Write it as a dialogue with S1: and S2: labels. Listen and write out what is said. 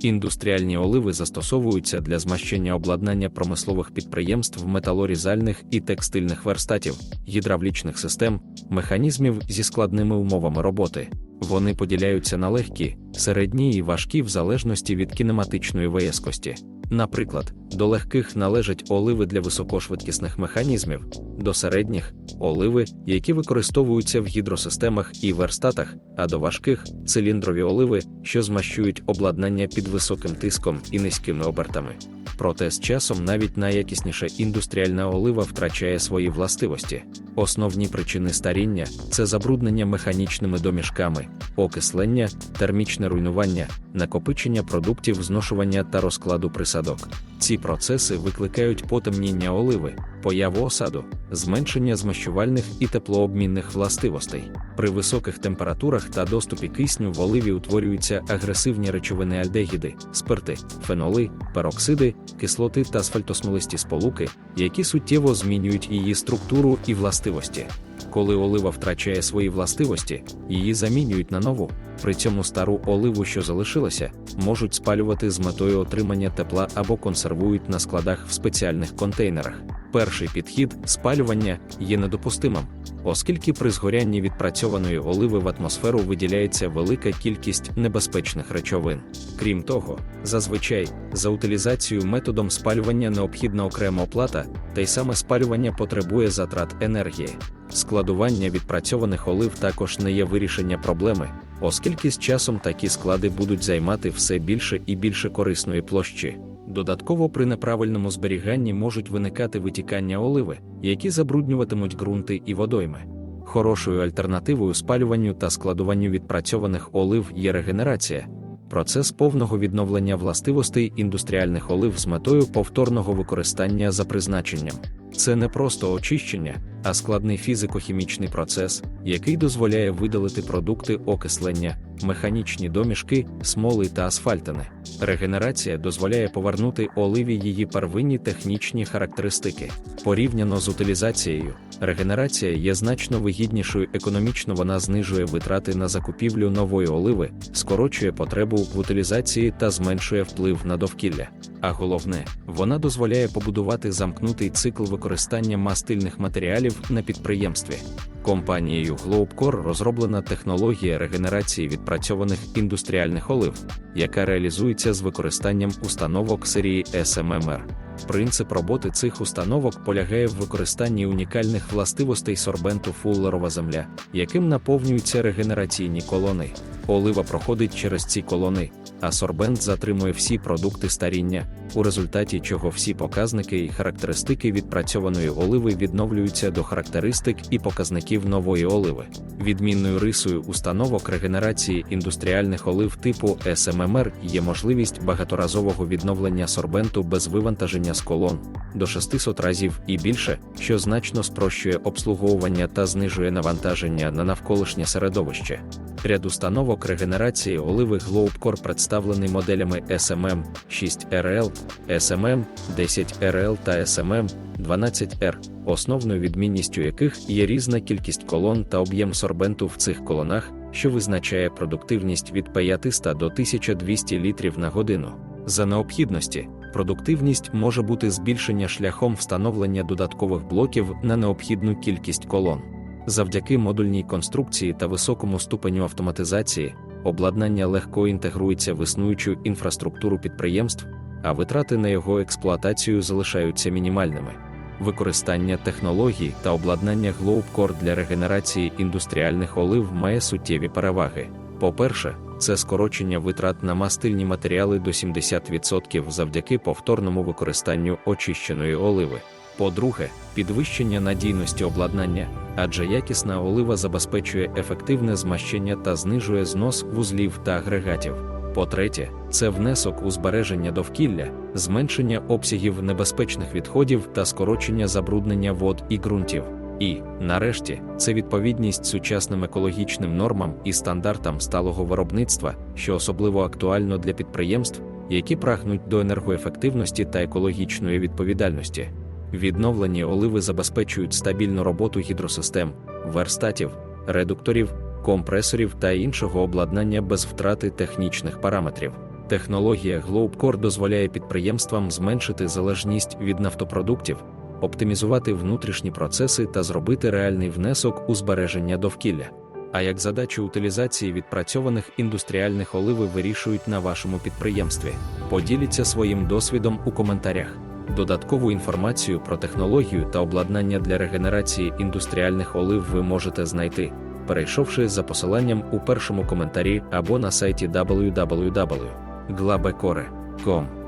S1: Індустріальні оливи застосовуються для змащення обладнання промислових підприємств металорізальних і текстильних верстатів, гідравлічних систем, механізмів зі складними умовами роботи. Вони поділяються на легкі, середні і важкі в залежності від кінематичної виязкості. Наприклад, до легких належать оливи для високошвидкісних механізмів, до середніх оливи, які використовуються в гідросистемах і верстатах, а до важких циліндрові оливи, що змащують обладнання під високим тиском і низькими обертами. Проте з часом навіть найякісніша індустріальна олива втрачає свої властивості. Основні причини старіння це забруднення механічними домішками, окислення, термічне руйнування, накопичення продуктів зношування та розкладу присадок. Ці процеси викликають потемніння оливи, появу осаду, зменшення змащувальних і теплообмінних властивостей. При високих температурах та доступі кисню в оливі утворюються агресивні речовини альдегіди, спирти, феноли, пероксиди, кислоти та асфальтосмолисті сполуки, які суттєво змінюють її структуру і властивості. Коли олива втрачає свої властивості, її замінюють на нову. При цьому стару оливу, що залишилася, можуть спалювати з метою отримання тепла або консервують на складах в спеціальних контейнерах. Перший підхід спалювання є недопустимим, оскільки при згорянні відпрацьованої оливи в атмосферу виділяється велика кількість небезпечних речовин. Крім того, зазвичай за утилізацію методом спалювання необхідна окрема оплата, та й саме спалювання потребує затрат енергії. Складування відпрацьованих олив також не є вирішення проблеми, оскільки з часом такі склади будуть займати все більше і більше корисної площі. Додатково при неправильному зберіганні можуть виникати витікання оливи, які забруднюватимуть ґрунти і водойми. Хорошою альтернативою спалюванню та складуванню відпрацьованих олив є регенерація, процес повного відновлення властивостей індустріальних олив з метою повторного використання за призначенням. Це не просто очищення, а складний фізико-хімічний процес, який дозволяє видалити продукти окислення, механічні домішки, смоли та асфальтини. Регенерація дозволяє повернути оливі її первинні технічні характеристики. Порівняно з утилізацією, регенерація є значно вигіднішою економічно вона знижує витрати на закупівлю нової оливи, скорочує потребу в утилізації та зменшує вплив на довкілля. А головне, вона дозволяє побудувати замкнутий цикл використання мастильних матеріалів на підприємстві. Компанією Globcore розроблена технологія регенерації відпрацьованих індустріальних олив, яка реалізується з використанням установок серії SMMR. Принцип роботи цих установок полягає в використанні унікальних властивостей сорбенту фуллерова земля, яким наповнюються регенераційні колони. Олива проходить через ці колони, а сорбент затримує всі продукти старіння, у результаті чого всі показники і характеристики відпрацьованої оливи відновлюються до характеристик і показників нової оливи. Відмінною рисою установок регенерації індустріальних олив типу SMMR є можливість багаторазового відновлення сорбенту без вивантаження з колон до 600 разів і більше, що значно спрощує обслуговування та знижує навантаження на навколишнє середовище. Ряд установок регенерації оливи Globcore представлений моделями SMM 6RL, SMM 10RL та SMM 12R, основною відмінністю яких є різна кількість колон та об'єм сорбенту в цих колонах, що визначає продуктивність від 500 до 1200 літрів на годину. За необхідності, продуктивність може бути збільшення шляхом встановлення додаткових блоків на необхідну кількість колон. Завдяки модульній конструкції та високому ступеню автоматизації, обладнання легко інтегрується в існуючу інфраструктуру підприємств, а витрати на його експлуатацію залишаються мінімальними. Використання технологій та обладнання Globcore для регенерації індустріальних олив має суттєві переваги. По-перше, це скорочення витрат на мастильні матеріали до 70% завдяки повторному використанню очищеної оливи. По-друге, підвищення надійності обладнання, адже якісна олива забезпечує ефективне змащення та знижує знос вузлів та агрегатів. По-третє, це внесок у збереження довкілля, зменшення обсягів небезпечних відходів та скорочення забруднення вод і ґрунтів. І, нарешті, це відповідність сучасним екологічним нормам і стандартам сталого виробництва, що особливо актуально для підприємств, які прагнуть до енергоефективності та екологічної відповідальності. Відновлені оливи забезпечують стабільну роботу гідросистем, верстатів, редукторів, компресорів та іншого обладнання без втрати технічних параметрів. Технологія GlobeCore дозволяє підприємствам зменшити залежність від нафтопродуктів, оптимізувати внутрішні процеси та зробити реальний внесок у збереження довкілля. А як задачу утилізації відпрацьованих індустріальних оливи вирішують на вашому підприємстві? Поділіться своїм досвідом у коментарях. Додаткову інформацію про технологію та обладнання для регенерації індустріальних олив ви можете знайти, перейшовши за посиланням у першому коментарі або на сайті www.glabecore.com.